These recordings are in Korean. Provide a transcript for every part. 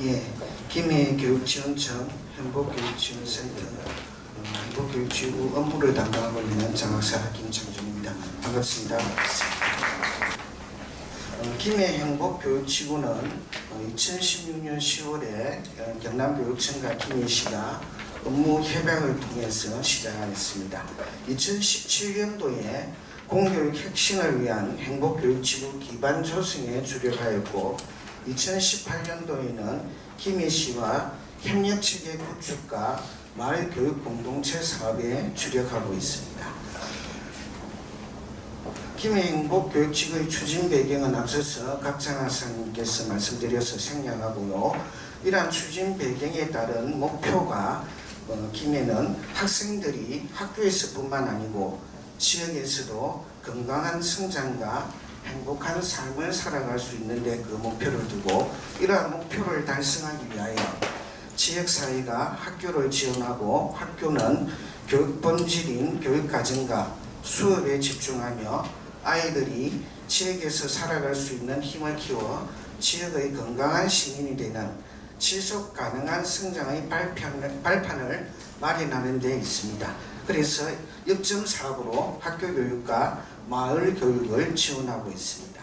예, 김해 교육지원청 행복교육지원센터 어, 행복교육지구 업무를 담당하고 있는 장학사 김창준입니다. 반갑습니다. 어, 김해 행복교육지구는 어, 2016년 10월에 어, 경남교육청과 김해시가 업무 협약을 통해서 시작하였습니다. 2017년도에 공교육 혁신을 위한 행복교육지구 기반 조성에 주력하였고 2018년도에는 김해시와 협력 체계 구축과 마을 교육 공동체 사업에 주력하고 있습니다. 김해행복 교육지구의 추진 배경은 앞서서 각장학생님께서 말씀드려서 생략하고요. 이러한 추진 배경에 따른 목표가 어, 김해는 학생들이 학교에서뿐만 아니고 지역에서도 건강한 성장과 행복한 삶을 살아갈 수 있는데 그 목표를 두고 이러한 목표를 달성하기 위하여 지역사회가 학교를 지원하고 학교는 교육 본질인 교육과정과 수업에 집중하며 아이들이 지역에서 살아갈 수 있는 힘을 키워 지역의 건강한 시민이 되는 지속 가능한 성장의 발판을, 발판을 마련하는 데 있습니다. 그래서 역점 사업으로 학교 교육과 마을 교육을 지원하고 있습니다.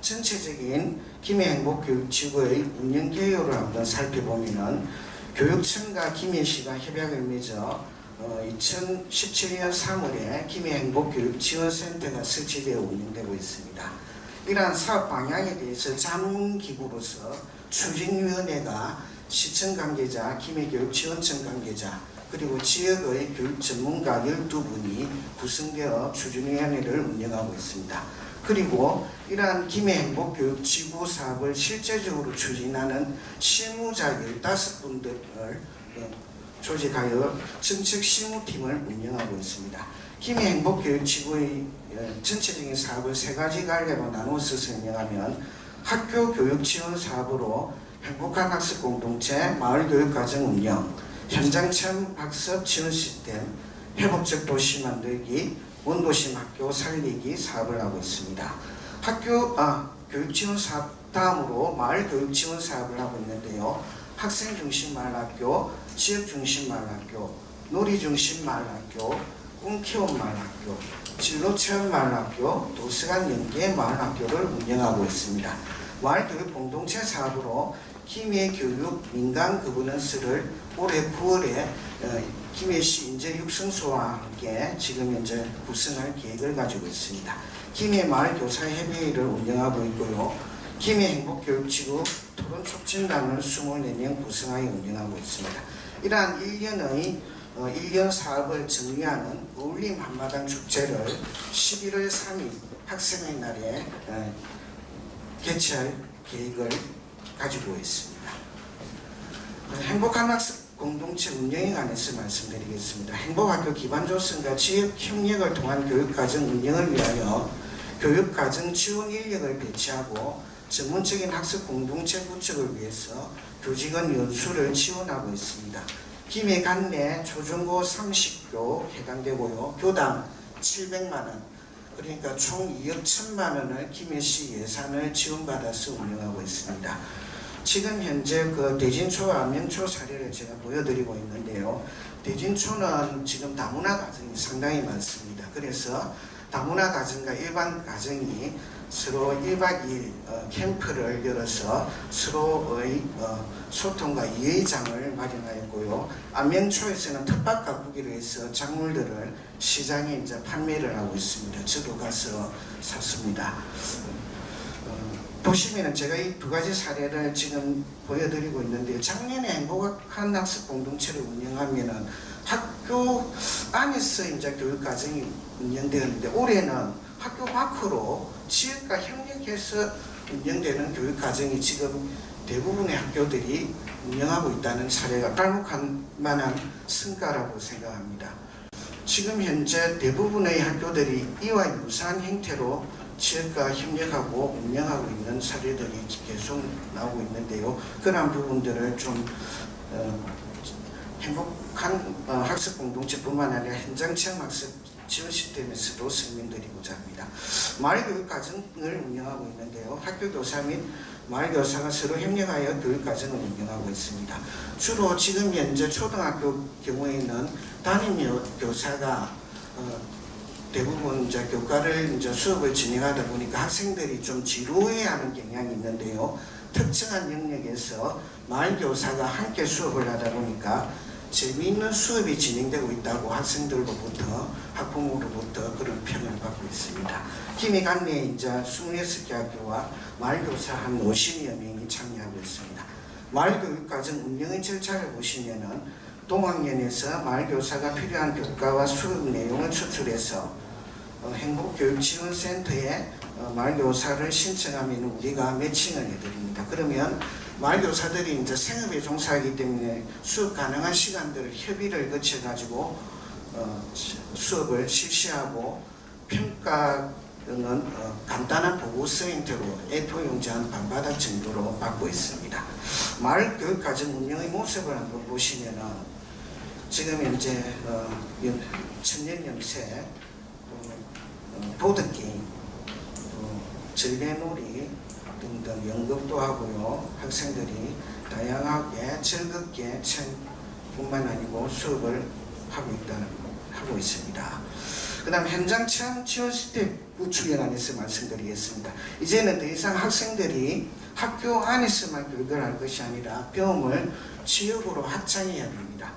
전체적인 김해행복 교육지구의 운영 개요를 한번 살펴보면은 교육청과 김해시가 협약을 맺어 어, 2017년 3월에 김해행복교육지원센터가 설치되어 운영되고 있습니다. 이러한 사업 방향에 대해서 자문기구로서 추진위원회가 시청 관계자, 김해교육지원청 관계자, 그리고 지역의 교육 전문가 12분이 구성되어 추진위원회를 운영하고 있습니다. 그리고 이러한 김해행복교육 지구 사업을 실제적으로 추진하는 실무자 15분들을 어, 조직하여 정책 실무팀을 운영하고 있습니다. 김해행복교육 지구의 어, 전체적인 사업을 세 가지 갈래로 나누어서 설명하면 학교 교육 지원 사업으로 행복한 학습 공동체, 마을 교육 과정 운영, 현장 체험 학습 지원 시스템, 회복적 도시 만들기, 원도심 학교 살리기 사업을 하고 있습니다. 학교 아 교육 지원 사업 다음으로 마을 교육 지원 사업을 하고 있는데요. 학생 중심 마을 학교, 지역 중심 마을 학교, 놀이 중심 마을 학교, 꿈 키움 마을 학교, 진로 체험 마을 학교, 도서관 연계 마을 학교를 운영하고 있습니다. 마을 교육 공동체 사업으로 김해 교육 민간 거버넌스를 올해 9월에 어, 김해시 인재 육성소와 함께 지금 현재 구성할 계획을 가지고 있습니다. 김해 마을 교사 협의회를 운영하고 있고요. 김해 행복교육지구 토론 촉진단을 24명 구성하여 운영하고 있습니다. 이러한 1년의 어, 1년 사업을 정리하는 어울림 한마당 축제를 11월 3일 학생의 날에 어, 개최할 계획을 가지고 있습니다. 어, 행복한 학습 공동체 운영에 관해서 말씀드리겠습니다. 행복학교 기반 조성과 지역 협력을 통한 교육과정 운영을 위하여 교육과정 지원 인력을 배치하고 전문적인 학습 공동체 구축을 위해서 교직원 연수를 지원하고 있습니다. 김해 관내 초중고 30교 해당되고요. 교당 700만 원, 그러니까 총 2억 1천만 원을 김해시 예산을 지원받아서 운영하고 있습니다. 지금 현재 그 대진초와 안면초 사례를 제가 보여드리고 있는데요. 대진초는 지금 다문화 가정이 상당히 많습니다. 그래서 다문화 가정과 일반 가정이 서로 1박 2일 어, 캠프를 열어서 서로의 어, 소통과 이해장을 마련하였고요. 안면초에서는 텃밭 가꾸기로 해서 작물들을 시장에 이제 판매를 하고 있습니다. 저도 가서 샀습니다. 어, 보시면은 제가 이 두 가지 사례를 지금 보여드리고 있는데 작년에 행복한 학습 공동체를 운영하면은 학교 안에서 이제 교육 과정이 운영되었는데 올해는 학교 밖으로 지역과 협력해서 운영되는 교육 과정이 지금 대부분의 학교들이 운영하고 있다는 사례가 깔목할 만한 성과라고 생각합니다. 지금 현재 대부분의 학교들이 이와 유사한 형태로 지역과 협력하고 운영하고 있는 사례들이 계속 나오고 있는데요. 그러한 부분들을 좀 어, 행복한 어, 학습 공동체뿐만 아니라 현장 체험 학습 지원 시스템에서도 설명드리고자 합니다. 마을 교육 과정을 운영하고 있는데요. 학교 교사 및 마을 교사가 서로 협력하여 교육 과정을 운영하고 있습니다. 주로 지금 현재 초등학교 경우에는 담임 여- 교사가 어, 대부분 이제 교과를 이제 수업을 진행하다 보니까 학생들이 좀 지루해하는 경향이 있는데요. 특정한 영역에서 마을 교사가 함께 수업을 하다 보니까 재미있는 수업이 진행되고 있다고 학생들로부터 학부모로부터 그런 평을 받고 있습니다. 김해 관내에 이제 26개 학교와 마을 교사 한 50여 명이 참여하고 있습니다. 마을 교육 과정 운영의 절차를 보시면은 동학년에서 마을 교사가 필요한 교과와 수업 내용을 추출해서 어, 행복교육지원센터에 어, 마을교사를 신청하면 우리가 매칭을 해드립니다. 그러면 마을교사들이 이제 생업에 종사하기 때문에 수업 가능한 시간들을 협의를 거쳐가지고 어, 시- 수업을 실시하고 평가는 어, 간단한 보고서 형태로 A4 용지 한 반바닥 정도로 받고 있습니다. 마을 교육과정 운영의 모습을 한번 보시면은 지금 현재 어, 연- 천년염새 어, 보드게임, 또 절개놀이 등등 연극도 하고요. 학생들이 다양하게 즐겁게 책뿐만 아니고 수업을 하고 하고 있습니다. 그 다음 현장 체험 지원 스텝 구축에 관해서 말씀드리겠습니다. 이제는 더 이상 학생들이 학교 안에서만 교육을 할 것이 아니라 배움을 지역으로 확장해야 됩니다.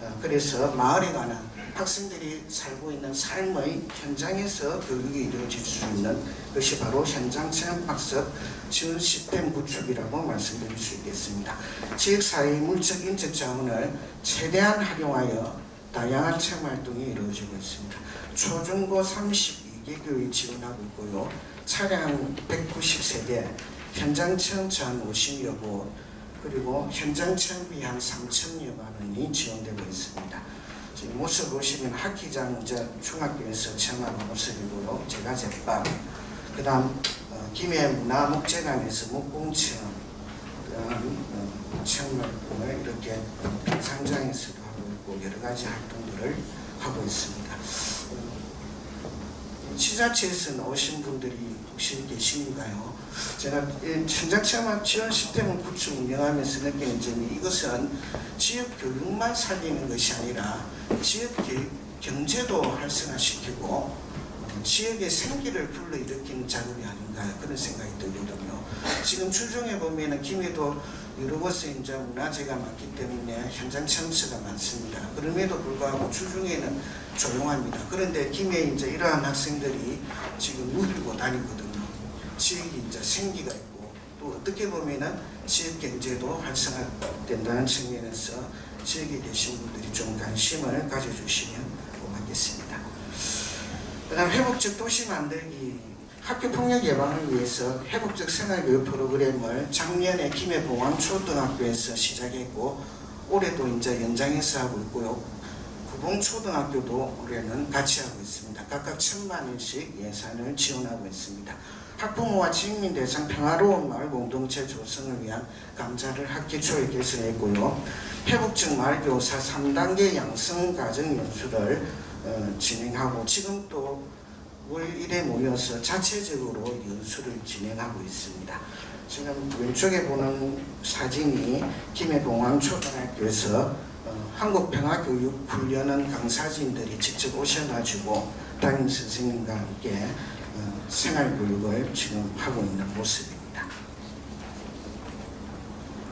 어, 그래서 마을에 관한 학생들이 살고 있는 삶의 현장에서 교육이 이루어질 수 있는 것이 바로 현장 체험 학습 지원 시스템 구축이라고 말씀드릴 수 있겠습니다. 지역사회의 물적 인적 자원을 최대한 활용하여 다양한 체험 활동이 이루어지고 있습니다. 초중고 32개 교육이 지원하고 있고요. 차량 190세대, 현장 체험차 한 50여 곳, 그리고 현장 체험비 한 3천여만 원이 지원되고 있습니다. 지금 모습 보시면 학기장 이제 중학교에서 체험하는 모습이고요. 제가 제빵, 그 다음 어, 김해 문화목재관에서 목공체험, 그 다음 어, 체험 활동을 이렇게 있고 여러 가지 활동들을 하고 있습니다. 어, 지자체에서 나오신 분들이 혹시 계신가요? 제가 이 현장 체험 지원 시스템을 구축 운영하면서 느끼는 점이 이것은 지역 교육만 살리는 것이 아니라 지역 교- 경제도 활성화시키고 어, 지역의 생기를 불러일으키는 작업이 아닌가 그런 생각이 들거든요. 지금 추종해 보면은 김해도 여러 곳에 이제 문화재가 많기 때문에 현장 체험수가 많습니다. 그럼에도 불구하고 주중에는 조용합니다. 그런데 김해 이제 이러한 학생들이 지금 누리고 다니거든요. 지역이 이제 생기가 있고 또 어떻게 보면은 지역 경제도 활성화된다는 측면에서 지역에 계신 분들이 좀 관심을 가져주시면 고맙겠습니다. 그다음 회복적 도시 만들기 학교 폭력 예방을 위해서 회복적 생활교육 프로그램을 작년에 김해 봉황 초등학교에서 시작했고 올해도 이제 연장해서 하고 있고요. 구봉초등학교도 올해는 같이 하고 있습니다. 각각 천만 원씩 예산을 지원하고 있습니다. 학부모와 지민 대상 평화로운 마을 공동체 조성을 위한 감자를 학기 초에 개설했고요. 회복적 마을 교사 3단계 양성 과정 연수를 어, 진행하고 지금 또 월 1에 모여서 자체적으로 연수를 진행하고 있습니다. 지금 왼쪽에 보는 사진이 김해공항초등학교에서 어, 한국평화교육 훈련은 강사진들이 직접 오셔가지고 담임 선생님과 함께 어, 생활교육을 지금 하고 있는 모습입니다.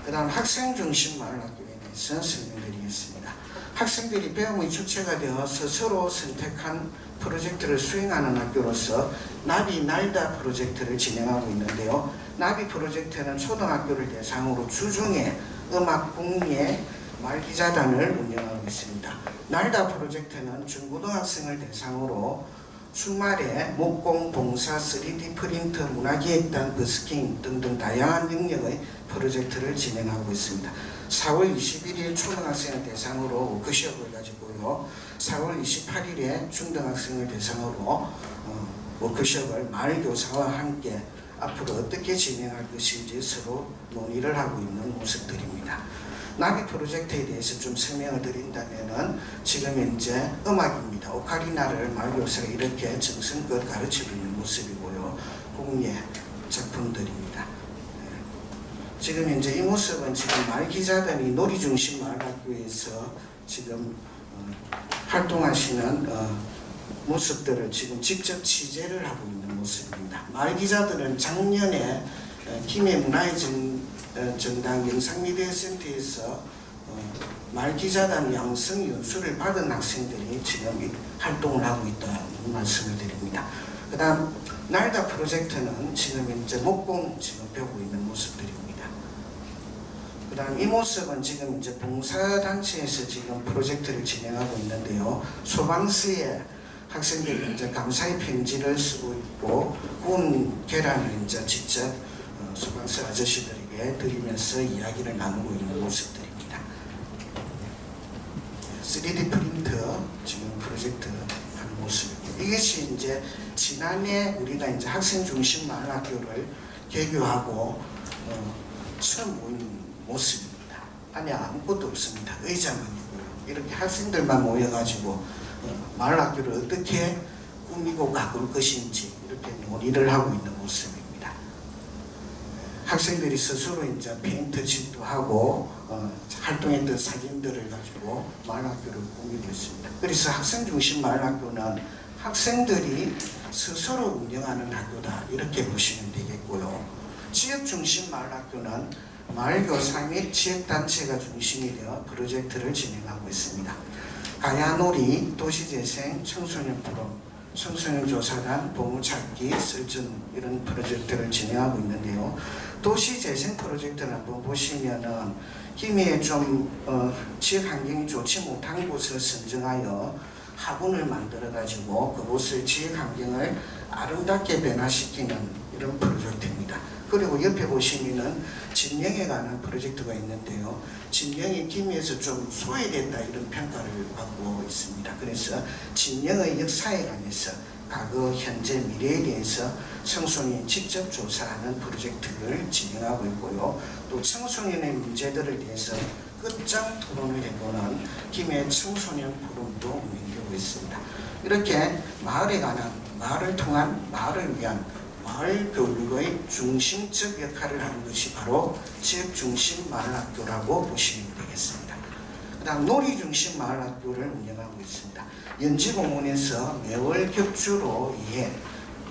그 다음 학생 중심 마을학교에 대해서 설명드리겠습니다. 학생들이 배움의 주체가 되어서 서로 선택한 프로젝트를 수행하는 학교로서 나비 날다 프로젝트를 진행하고 있는데요. 나비 프로젝트는 초등학교를 대상으로 주중에 음악 공예 말기자단을 운영하고 있습니다. 날다 프로젝트는 중고등학생을 대상으로 주말에 목공, 봉사, 3D 프린터, 문화기획단, 버스킹 등등 다양한 영역의 프로젝트를 진행하고 있습니다. 4월 21일 초등학생을 대상으로 워크숍을 가지고요. 4월 28일에 중등학생을 대상으로 어, 워크숍을 마을 교사와 함께 앞으로 어떻게 진행할 것인지 서로 논의를 하고 있는 모습들입니다. 나비 프로젝트에 대해서 좀 설명을 드린다면은 지금 현재 음악입니다. 오카리나를 마을 교사가 이렇게 정성껏 가르치고 있는 모습이고요. 공예 작품들입니다. 네. 지금 현재 이 모습은 지금 말기자단이 놀이 중심 마을학교에서 지금 어, 활동하시는 어, 모습들을 지금 직접 취재를 하고 있는 모습입니다. 말기자들은 작년에 어, 김해 문화의 정, 어, 영상미디어센터에서 어, 말기자단 양성 연수를 받은 학생들이 지금 이 활동을 하고 있다는 말씀을 드립니다. 그 다음 날다 프로젝트는 지금 현재 목공 지금 배우고 있는 모습들입니다. 그 다음 이 모습은 지금 이제 봉사단체에서 지금 프로젝트를 진행하고 있는데요. 소방서에 학생들이 이제 감사의 편지를 쓰고 있고 구운 계란을 이제 직접 어, 소방서 아저씨들에게 드리면서 이야기를 나누고 있는 모습들입니다. 3D 프린터 지금 프로젝트 하는 모습입니다. 이것이 이제 지난해 우리가 이제 학생 중심 마을 학교를 개교하고 어, 모인 모습입니다. 안에 아무것도 없습니다. 의자만 있고요. 이렇게 학생들만 모여가지고 어, 마을학교를 어떻게 꾸미고 가꿀 것인지 이렇게 논의를 하고 있는 모습입니다. 학생들이 스스로 이제 페인트 칠도 하고 어, 활동했던 사진들을 가지고 마을학교를 꾸미고 있습니다. 그래서 학생 중심 마을학교는 학생들이 스스로 운영하는 학교다 이렇게 보시면 되겠고요. 지역 중심 마을학교는 마을교사 및 지역단체가 중심이 되어 프로젝트를 진행하고 있습니다. 가야놀이, 도시재생, 청소년 프로, 청소년 조사단, 보물찾기, 설전 이런 프로젝트를 진행하고 있는데요. 도시재생 프로젝트를 한번 보시면은 김해에 좀 어, 지역 환경이 좋지 못한 곳을 선정하여 화분을 만들어 가지고 그곳의 지역 환경을 아름답게 변화시키는 이런 프로젝트입니다. 그리고 옆에 보시면은 진영에 관한 프로젝트가 있는데요. 진영이 김해에서 좀 소외됐다 이런 평가를 받고 있습니다. 그래서 진영의 역사에 관해서 과거, 현재, 미래에 대해서 청소년이 직접 조사하는 프로젝트를 진행하고 있고요. 또 청소년의 문제들을 대해서 끝장 토론을 해보는 김해 청소년 포럼도 운영되고 있습니다. 이렇게 마을에 관한 마을을 통한 마을을 위한 마을 교육의 중심적 역할을 하는 것이 바로 지역 중심 마을 학교라고 보시면 되겠습니다. 그다음 놀이 중심 마을 학교를 운영하고 있습니다. 연지공원에서 매월 격주로 이해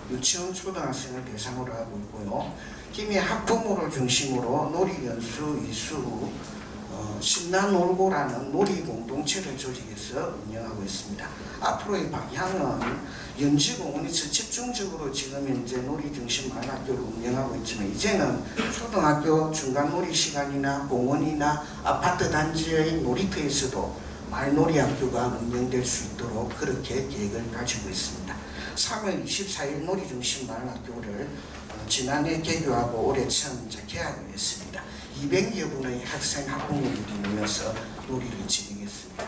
유치원 초등학생을 대상으로 하고 있고요. 김해 학부모를 중심으로 놀이 연수 이수 후 어, 신나놀고라는 놀이 공동체를 조직해서 운영하고 있습니다. 앞으로의 방향은 연지공원에서 집중적으로 지금 현재 놀이 중심 마을학교를 운영하고 있지만 이제는 초등학교 중간 놀이 시간이나 공원이나 아파트 단지의 놀이터에서도 말놀이 학교가 운영될 수 있도록 그렇게 계획을 가지고 있습니다. 3월 24일 놀이 중심 마을학교를 어, 지난해 개교하고 올해 처음 이제 개학을 했습니다. 200여 분의 학생 학부모들이 모여서 놀이를 진행했습니다.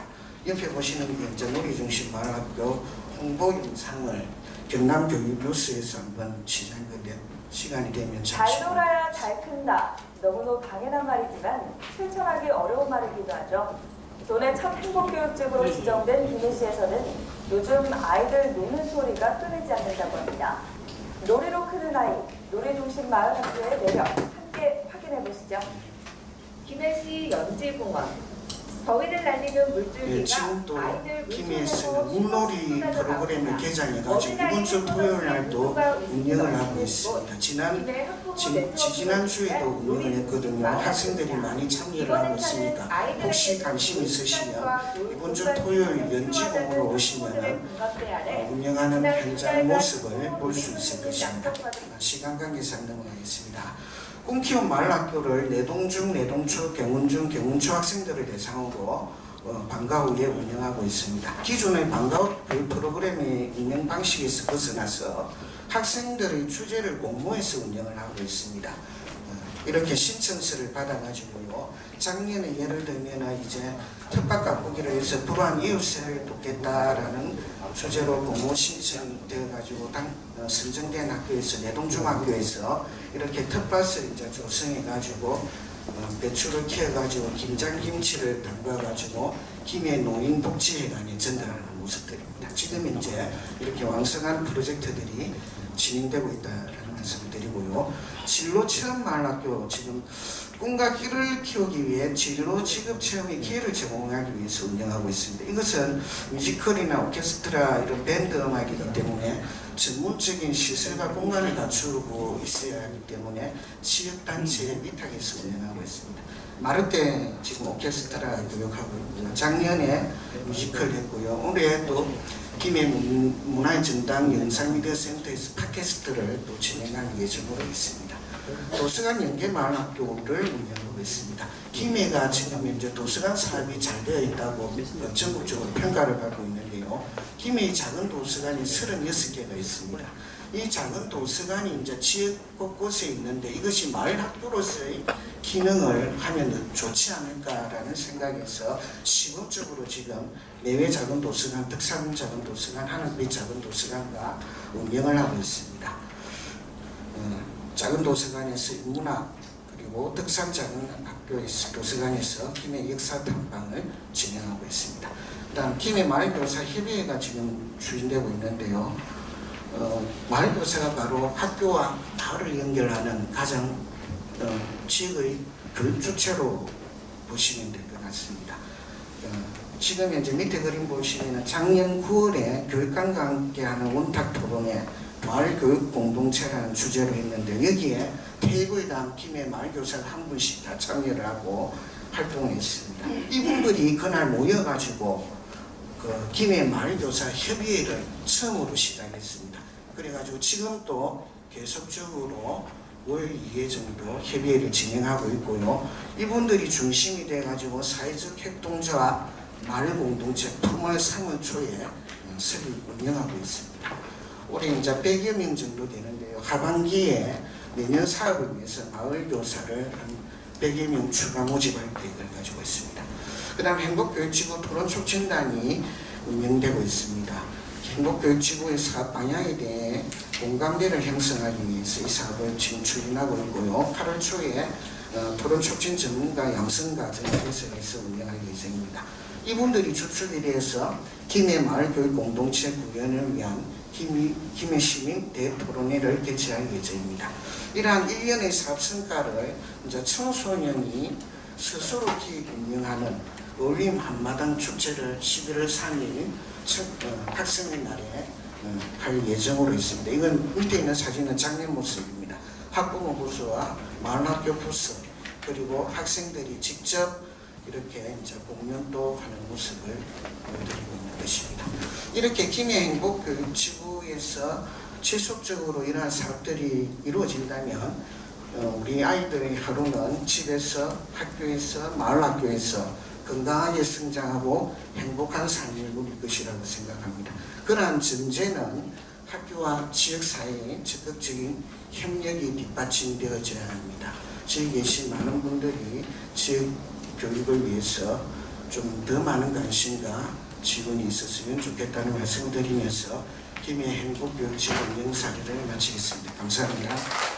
옆에 보시는 게 이제 놀이 중심 마을학교 홍보 영상을 경남교육뉴스에서 한번 건데 시간이 되면 잘 잠시 놀아야 잘 큰다. 너무너무 당연한 말이지만 실천하기 어려운 말이기도 하죠. 돈의 첫 행복교육책으로 지정된 김해시에서는 요즘 아이들 노는 소리가 끊이지 않는다고 합니다. 놀이로 크는 아이, 놀이 중심 마을 학교의 매력 함께 확인해 보시죠. 김해시 연지공원 더위를 날리는 예, 물줄기가 또 아이들 김해에서 물속에서 물놀이 프로그램을. 개장해가지고 이번 주 토요일 날도 운영을 하고 있습니다. 지난 지, 지지난 주에도 운영을 했거든요. 학생들이. 많이 참여를 하고 있으니까 혹시 관심 놀 있으시면 이번 주 토요일 연지공으로 아래 어, 운영하는 지난 현장 모습을 볼 수 있을 것입니다. 시간 관계상 넘어가겠습니다. 꿈키운 마을 학교를 내동중, 내동초, 경운중, 경운초 학생들을 대상으로 어, 방과 후에 운영하고 있습니다. 기존의 방과 후 교육 프로그램의 운영 방식에서 벗어나서 학생들의 주제를 공모해서 운영을 하고 있습니다. 어, 이렇게 신청서를 받아가지고요. 작년에 예를 들면 이제 텃밭 가꾸기를 해서 불우한 이웃을 돕겠다라는 주제로 공모 신청되어가지고 당, 어, 선정된 학교에서 내동중학교에서 이렇게 텃밭을 이제 조성해가지고 어, 배추를 키워가지고 김장김치를 담가가지고 김해 노인복지회관에 전달하는 모습들입니다. 지금 현재 이렇게 왕성한 프로젝트들이 진행되고 있다는 말씀을 드리고요. 진로 체험 마을학교 지금 꿈과 끼를 키우기 위해 진로 직업 체험의 기회를 제공하기 위해서 운영하고 있습니다. 이것은 뮤지컬이나 오케스트라 이런 밴드 음악이기 때문에 전문적인 시설과 공간을 갖추고 있어야 하기 때문에 지역단체의 위탁에서 운영하고 있습니다. 마르테 지금 오케스트라 교육하고 있고요. 작년에 뮤지컬 했고요. 올해 또 김해 문- 문화의 전당 영상미디어 센터에서 팟캐스트를 또 진행할 예정으로 있습니다. 도서관 연계마을 학교를 운영하고 있습니다. 김해가 지금 현재 도서관 사업이 잘 되어 있다고 어, 전국적으로 평가를 받고 있는데요. 김해의 작은 도서관이 36개가 있습니다. 이 작은 도서관이 이제 지역 곳곳에 있는데 이것이 마을 학교로서의 기능을 하면 좋지 않을까라는 생각에서 시급적으로 지금 내외 작은 도서관, 덕산 작은 도서관, 하늘빛 작은 도서관과 운영을 하고 있습니다. 어, 작은 도서관에서 문학 그리고 덕산 작은 학교에서 도서관에서 김해 역사 탐방을 진행하고 있습니다. 그다음 김해 마을교사 협의회가 지금 추진되고 있는데요. 어, 마을교사가 바로 학교와 마을을 연결하는 가장 어, 지역의 교육 주체로 보시면 될 것 같습니다. 어, 지금 현재 밑에 그림 보시면 작년 9월에 교육감과 함께하는 원탁 토론회 마을 교육 공동체라는 주제로 했는데 여기에 테이블당 김해 마을교사가 한 분씩 다 참여를 하고 활동을 했습니다. 이분들이 그날 모여가지고 그 김해 마을교사 협의회를 처음으로 시작했습니다. 그래가지고 지금 또 계속적으로 월 2회 정도 협의회를 진행하고 있고요. 이분들이 중심이 돼가지고 사회적 협동조합 마을 공동체 품을 3월 초에 설립 운영하고 있습니다. 올해 이제 100여 명 정도 되는데요. 하반기에 내년 사업을 위해서 마을 교사를 한 100여 명 추가 모집할 계획을 가지고 있습니다. 그 다음 행복교육지구 토론촉진단이 운영되고 있습니다. 행복교육지구의 사업 방향에 대해 공감대를 형성하기 위해서 이 사업을 지금 추진하고 있고요. 8월 초에 어, 토론촉진 전문가 양성과정 개설해서 운영할 예정입니다. 이분들이 주축이 돼서 김해 마을 교육 공동체 구현을 위한 김해, 시민 대토론회를 개최할 예정입니다. 이러한 일련의 사업 성과를 이제 청소년이 스스로 기 운영하는 어림 한마당 축제를 11월 3일 첫, 어, 학생의 날에 어, 할 예정으로 있습니다. 이건 밑에 있는 사진은 작년 모습입니다. 학부모 부서와 마을학교 부서 그리고 학생들이 직접 이렇게 이제 공연도 하는 모습을 보여드리고 있는 것입니다. 이렇게 김해 행복 교육지구에서 지속적으로 이러한 사업들이 이루어진다면 어, 우리 아이들의 하루는 집에서 학교에서 마을학교에서 건강하게 성장하고 행복한 삶을 누릴 것이라고 생각합니다. 그러한 전제는 학교와 지역사회의 적극적인 협력이 뒷받침되어져야 합니다. 지역에 계신 많은 분들이 지역 교육을 위해서 좀 더 많은 관심과 지원이 있었으면 좋겠다는 말씀을 드리면서 김해 행복 교육 지원 영사를 마치겠습니다. 감사합니다.